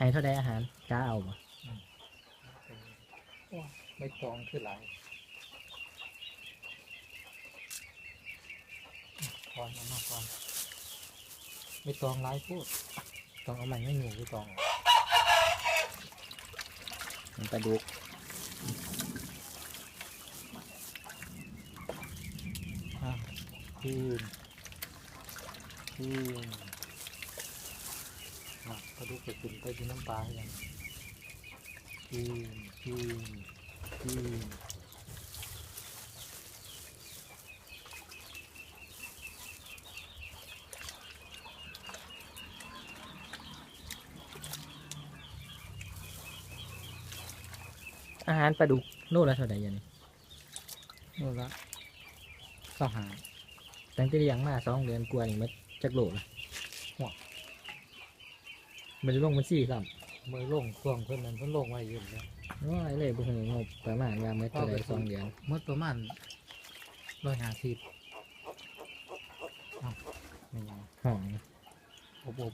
ให้เท่าใดอาหารกล้าเอาบ่โอ้ยไม่ตองคือหลายก่อนเอามาก่อนไม่ตองหลายพูดต้องเอามันไม่หนูไม่ตองมันปลาดุกอะคืนคืน อะกระดูกไปกินไปกินน้ำปลาอย่างคืนคืนคืนอาหารปลาดุกโลละเท่าใดอยันนี้นู่นละก็หาตั้งแต่เลี้ยงมาสองเดือนกว่านี่มันจักโลละหัว มันจะลงมันสี่ซ้มือลงช่วงเพื่อนนั้นเพิ่นลงไว้อยู่แล้วำว่าเลยบ่ฮู้งบประมาณว่าเมื่อเท่าใดสองเดือนเมื่อประมาณร้อยห้าสิบอ้าวไม่ยังห้องอบอบ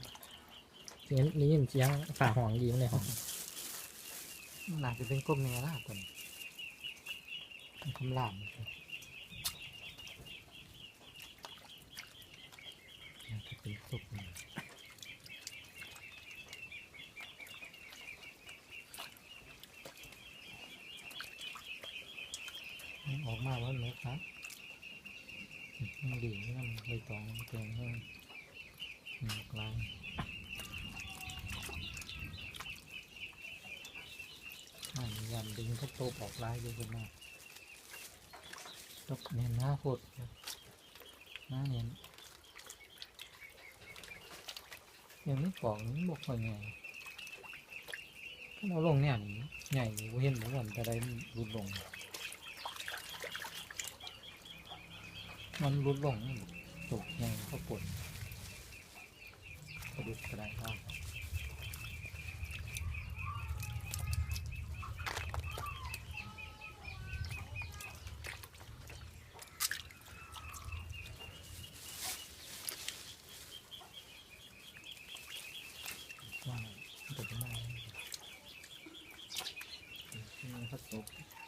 เสียงนี่ยินเสียงฝ่าห้องดีมันในห้องน่าจะเป็นกลมเนื้อละตัวนี้เป็นคำรามน่าจะเป็นสุกเนื้อมัน ออกมาแล้วเนื้อครับมันดีมันใบตองแกงแห้งหนึ่งกลางอ่านยันดึงเขาโตออกลายเยอะขึ้นมากตกเนี่ยหน้าโคตรหน้าเนี่ยยังไม่กล่องนี้บอกว่าไงถ้าเราลงเนี่ยนี่ใหญ่เห็นเหมือนกันแต่ได้รุดลง มันรุดลงตกใหญ่เขาปวดกระดูกกระไดข้างว่าตกไมาที่นี่เขาตกไอเดียมันเขา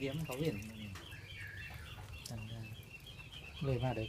เห็นจำได้เลยมาเด็ก